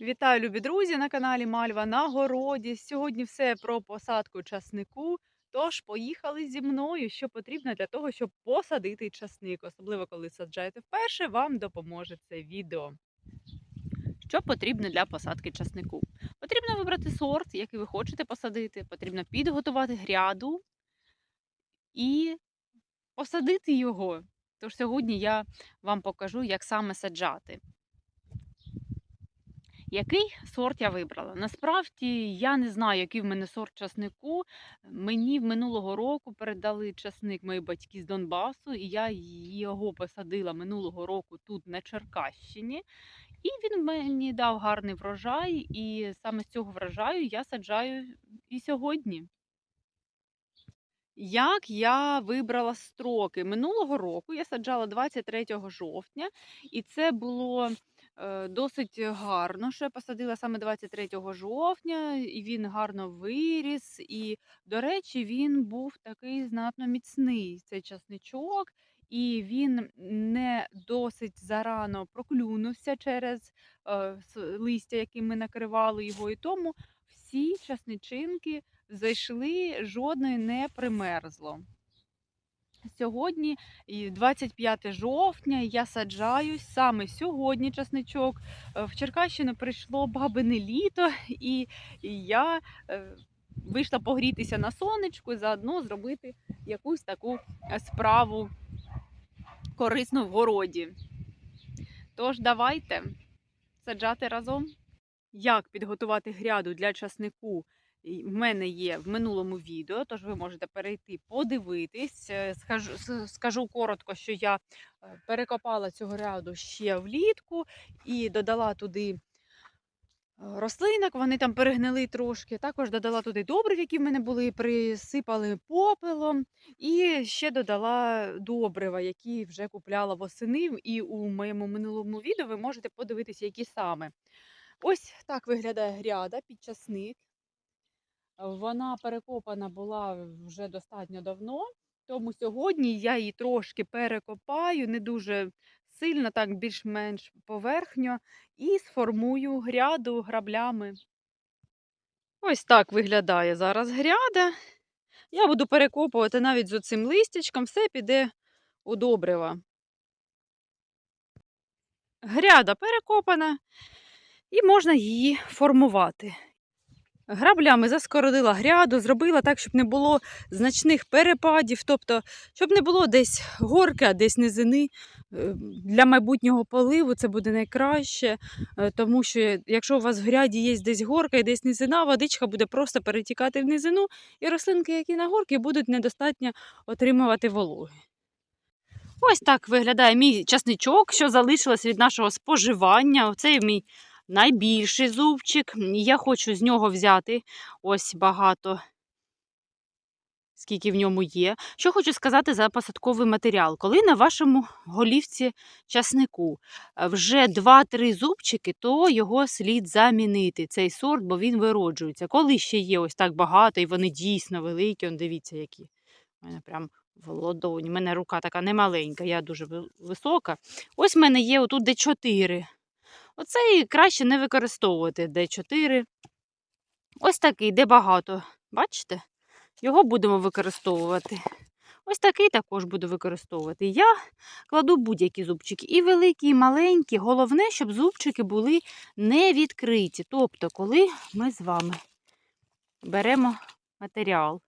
Вітаю, любі друзі, на каналі Мальва на городі. Сьогодні все про посадку часнику. Тож поїхали зі мною, що потрібно для того, щоб посадити часник. Особливо, коли саджаєте вперше, вам допоможе це відео. Що потрібно для посадки часнику? Потрібно вибрати сорт, який ви хочете посадити. Потрібно підготувати гряду і посадити його. Тож сьогодні я вам покажу, як саме саджати. Який сорт я вибрала? Насправді я не знаю, який в мене сорт часнику. Мені в минулого року передали часник мої батьки з Донбасу, і я його посадила минулого року тут на Черкащині. І він мені дав гарний врожай, і саме з цього врожаю я саджаю і сьогодні. Як я вибрала строки? Минулого року я саджала 23 жовтня, і це було досить гарно, я посадила саме 23 жовтня, і він гарно виріс. І, до речі, він був такий знатно міцний, цей часничок, і він не досить зарано проклюнувся через е, листя, яким ми накривали його. І тому всі часничинки зайшли, жодної не примерзло. Сьогодні, 25 жовтня, я саджаюсь саме сьогодні часничок. Е, В Черкащину прийшло бабине літо, і я е, вийшла погрітися на сонечку і заодно зробити якусь таку е, справу корисну в городі. Тож давайте саджати разом. Як підготувати гряду для часнику в мене є в минулому відео, тож ви можете перейти подивитись. Е, Скажу, скажу коротко, що я е, перекопала цю гряду ще влітку і додала туди е, рослинок, вони там перегнили трошки. Також додала туди добрив, які в мене були, присипали попелом. І ще додала добрива, які вже купляла восени. І у моєму минулому відео ви можете подивитися, які саме. Ось так виглядає гряда під часник. Вона перекопана була вже достатньо давно, тому сьогодні я її трошки перекопаю, не дуже сильно, так більш-менш поверхньо, і сформую гряду граблями. Ось так виглядає зараз гряда. Я буду перекопувати навіть з оцим листячком, все піде у добрива. Гряда перекопана, і можна її формувати. Граблями заскородила гряду, зробила так, щоб не було значних перепадів, тобто, щоб не було десь горки, а десь низини. Е, Для майбутнього поливу це буде найкраще, е, тому що якщо у вас в гряді є десь горка і десь низина, водичка буде просто перетікати в низину, і рослинки, які на горці, будуть недостатньо отримувати вологи. Ось так виглядає мій часничок, що залишилось від нашого споживання. Оцей мій найбільший зубчик. Я хочу з нього взяти ось багато, скільки в ньому є. Що хочу сказати за посадковий матеріал. Коли на вашому голівці часнику е, вже 2-3 зубчики, то його слід замінити, цей сорт, бо він вироджується. Коли ще є ось так багато, і вони дійсно великі, он дивіться, які. У мене прям в ладоні. У мене рука така немаленька, я дуже висока. Ось в мене є отут де 4. Оцей краще не використовувати D4. Ось такий, де багато. Бачите? Його будемо використовувати. Ось такий також буду використовувати. Я кладу будь-які зубчики. І великі, і маленькі. Головне, щоб зубчики були не відкриті. Тобто, коли ми з вами беремо матеріал.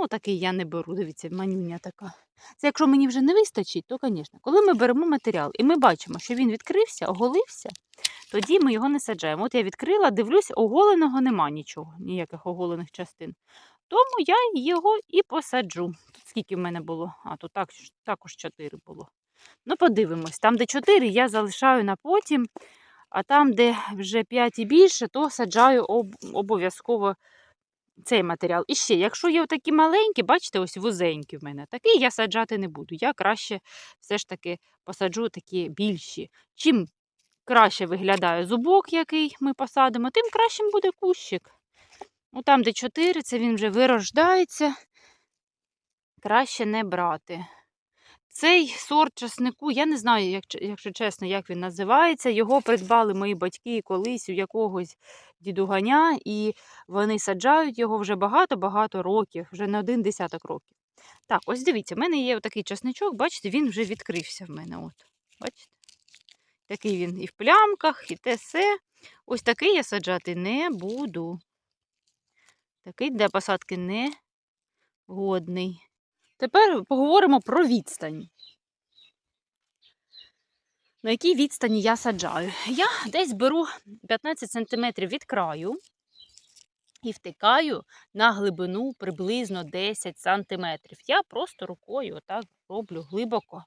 Ну, такий я не беру, дивіться, манюня така. Це якщо мені вже не вистачить, то, звісно, коли ми беремо матеріал і ми бачимо, що він відкрився, оголився, тоді ми його не саджаємо. От я відкрила, дивлюсь, оголеного нема нічого, ніяких оголених частин. Тому я його і посаджу. Тут скільки в мене було? А, тут так, також 4 було. Ну, подивимось. Там, де 4, я залишаю на потім, а там, де вже 5 і більше, то саджаю об- обов'язково цей матеріал. І ще, якщо є такі маленькі, бачите, ось вузенькі в мене, такий я саджати не буду. Я краще все ж таки посаджу такі більші. Чим краще виглядає зубок, який ми посадимо, тим кращим буде кущик. Ну, там, де 4, це він вже вирождається, краще не брати. Цей сорт часнику, я не знаю, як, якщо чесно, як він називається. Його придбали мої батьки колись у якогось дідуганя, і вони саджають його вже багато-багато років, вже не один десяток років. Так, ось дивіться, в мене є такий часничок, бачите, він вже відкрився в мене. От, бачите? Такий він і в плямках, і те все. Ось такий я саджати не буду. Такий для посадки не годний. Тепер поговоримо про відстань. На якій відстані я саджаю? Я десь беру 15 см від краю і втикаю на глибину приблизно 10 см. Я просто рукою отак роблю глибоко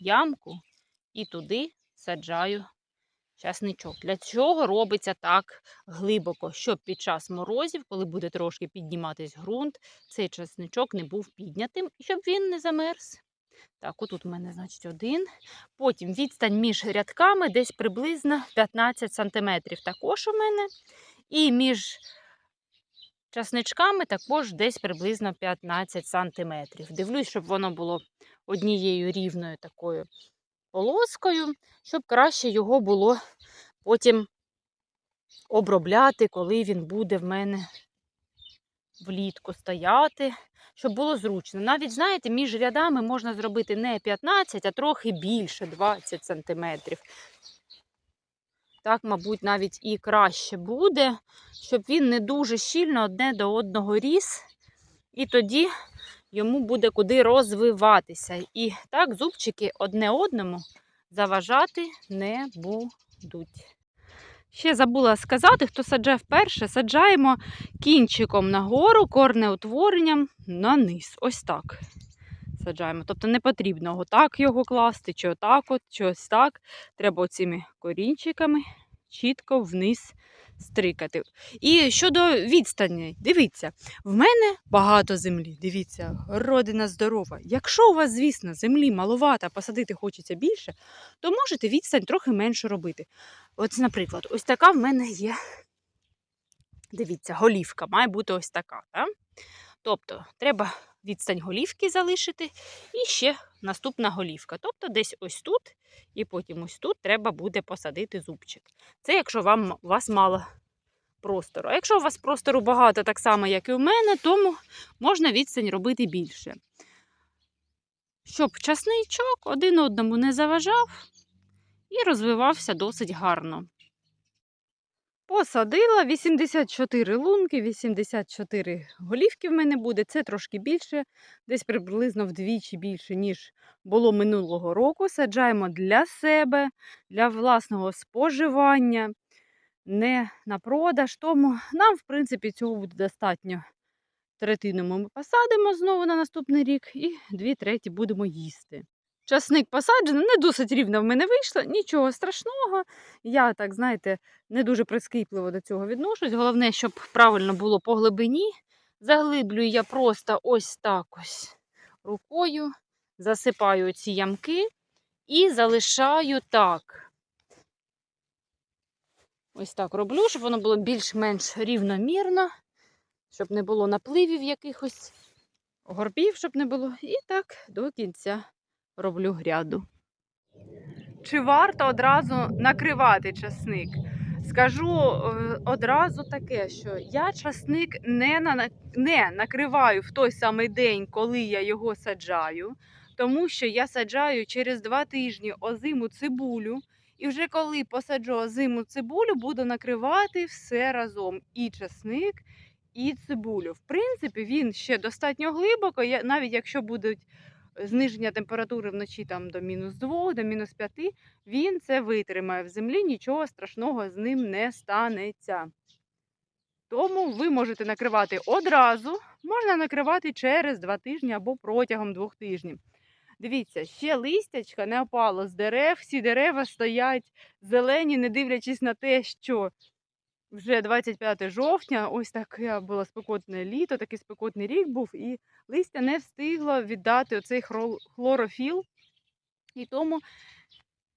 ямку і туди саджаю часничок. Для чого робиться так глибоко? Щоб під час морозів, коли буде трошки підніматись ґрунт, цей часничок не був піднятим щоб він не замерз. Так, отут у мене, значить, один. Потім відстань між рядками десь приблизно 15 см. Також у мене. І між часничками також десь приблизно 15 см. Дивлюсь, щоб воно було однією рівною такою полоскою, щоб краще його було потім обробляти, коли він буде в мене влітку стояти, щоб було зручно. Навіть, знаєте, між рядами можна зробити не 15, а трохи більше 20 см. Так, мабуть, навіть і краще буде, щоб він не дуже щільно одне до одного ріс, і тоді йому буде куди розвиватися. І так зубчики одне одному заважати не будуть. Ще забула сказати, хто саджає вперше, саджаємо кінчиком нагору, корнеутворенням на низ. Ось так. Саджаємо. Тобто не потрібно отак його класти, чи отак, от, чи ось так. Треба оцими корінчиками чітко вниз стрикати. І щодо відстані, дивіться, в мене багато землі. Дивіться, родина здорова. Якщо у вас, звісно, землі маловато, посадити хочеться більше, то можете відстань трохи менше робити. От, наприклад, ось така в мене є. Дивіться, голівка має бути ось така. Так? Тобто, треба відстань голівки залишити і ще наступна голівка. Тобто, десь ось тут, і потім ось тут треба буде посадити зубчик. Це якщо вам, у вас мало простору. А якщо у вас простору багато, так само, як і у мене, тому можна відстань робити більше. Щоб часничок один одному не заважав і розвивався досить гарно. Посадила 84 лунки, 84 голівки в мене буде. Це трошки більше, десь приблизно вдвічі більше, ніж було минулого року. Саджаємо для себе, для власного споживання, не на продаж. Тому нам, в принципі, цього буде достатньо. Третину ми посадимо знову на наступний рік, і дві треті будемо їсти. Часник посаджений, не досить рівно в мене вийшло, нічого страшного. Я, так, знаєте, не дуже прискіпливо до цього відношусь. Головне, щоб правильно було по глибині. Заглиблюю я просто ось так ось рукою, засипаю ці ямки і залишаю так. Ось так роблю, щоб воно було більш-менш рівномірно, щоб не було напливів якихось горбів, щоб не було. І так до кінця роблю гряду. Чи варто одразу накривати часник? Скажу е, одразу таке, що я часник не, на, не накриваю в той самий день, коли я його саджаю, тому що я саджаю через два тижні озиму цибулю. І вже коли посаджу озиму цибулю, буду накривати все разом: і часник, і цибулю. В принципі, він ще достатньо глибоко, навіть якщо будуть зниження температури вночі там до мінус 2, до мінус 5, він це витримає в землі, нічого страшного з ним не станеться. Тому ви можете накривати одразу, можна накривати через 2 тижні або протягом 2 тижнів. Дивіться, ще листячка не опало з дерев, всі дерева стоять зелені, не дивлячись на те, що вже 25 жовтня, ось таке було спекотне літо, такий спекотний рік був, і листя не встигло віддати оцей хлорофіл. І тому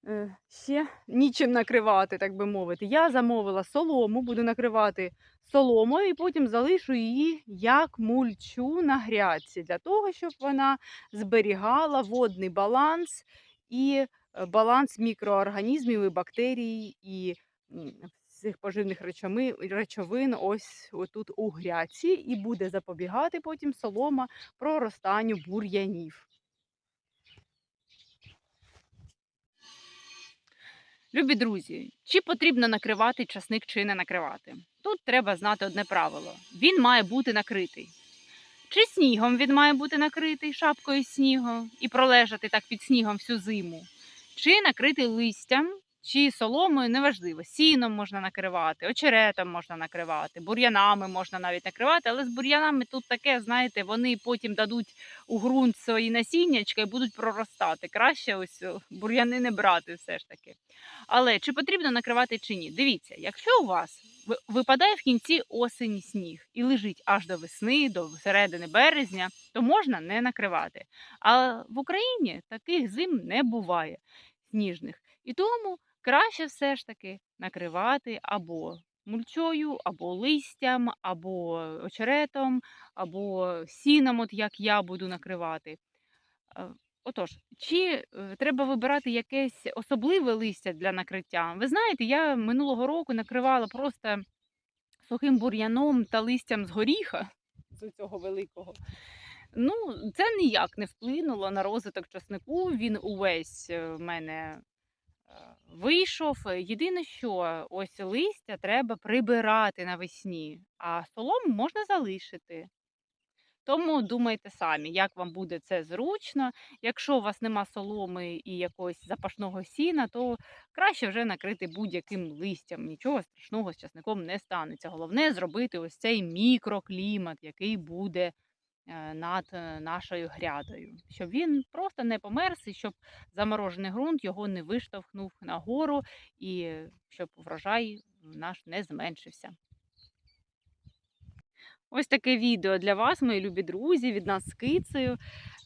е, ще нічим накривати, так би мовити. Я замовила солому, буду накривати соломою і потім залишу її як мульчу на грядці, для того, щоб вона зберігала водний баланс і е, баланс мікроорганізмів і бактерій і цих поживних речовин ось отут у грядці, і буде запобігати потім солома проростанню бур'янів. Любі друзі, чи потрібно накривати часник чи не накривати? Тут треба знати одне правило: він має бути накритий. Чи снігом він має бути накритий шапкою снігу і пролежати так під снігом всю зиму, чи накритий листям, чи соломою, неважливо. Сіном можна накривати, очеретом можна накривати, бур'янами можна навіть накривати, але з бур'янами тут таке, знаєте, вони потім дадуть у ґрунт свої насіннячка і будуть проростати. Краще ось бур'яни не брати все ж таки. Але чи потрібно накривати чи ні? Дивіться, якщо у вас ви- випадає в кінці осені сніг і лежить аж до весни, до середини березня, то можна не накривати. А в Україні таких зим не буває сніжних. І тому краще все ж таки накривати або мульчою, або листям, або очеретом, або сіном, от як я буду накривати. Е, Отож, чи е, треба вибирати якесь особливе листя для накриття? Ви знаєте, я минулого року накривала просто сухим бур'яном та листям з горіха, з цього великого. Ну, це ніяк не вплинуло на розвиток часнику. Він увесь е, в мене вийшов. Єдине, що ось листя треба прибирати навесні, а солому можна залишити. Тому думайте самі, як вам буде це зручно. Якщо у вас нема соломи і якогось запашного сіна, то краще вже накрити будь-яким листям. Нічого страшного з часником не станеться. Головне зробити ось цей мікроклімат, який буде е, над е, нашою грядою, щоб він просто не померз і щоб заморожений ґрунт його не виштовхнув нагору і е, щоб врожай наш не зменшився. Ось таке відео для вас, мої любі друзі, від нас з кицею.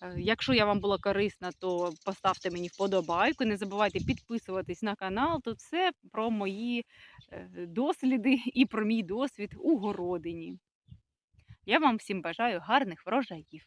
Е, Якщо я вам була корисна, то поставте мені вподобайку. Не забувайте підписуватись на канал. Тут все про мої е, досліди і про мій досвід у городині. Я вам всім бажаю гарних врожаїв.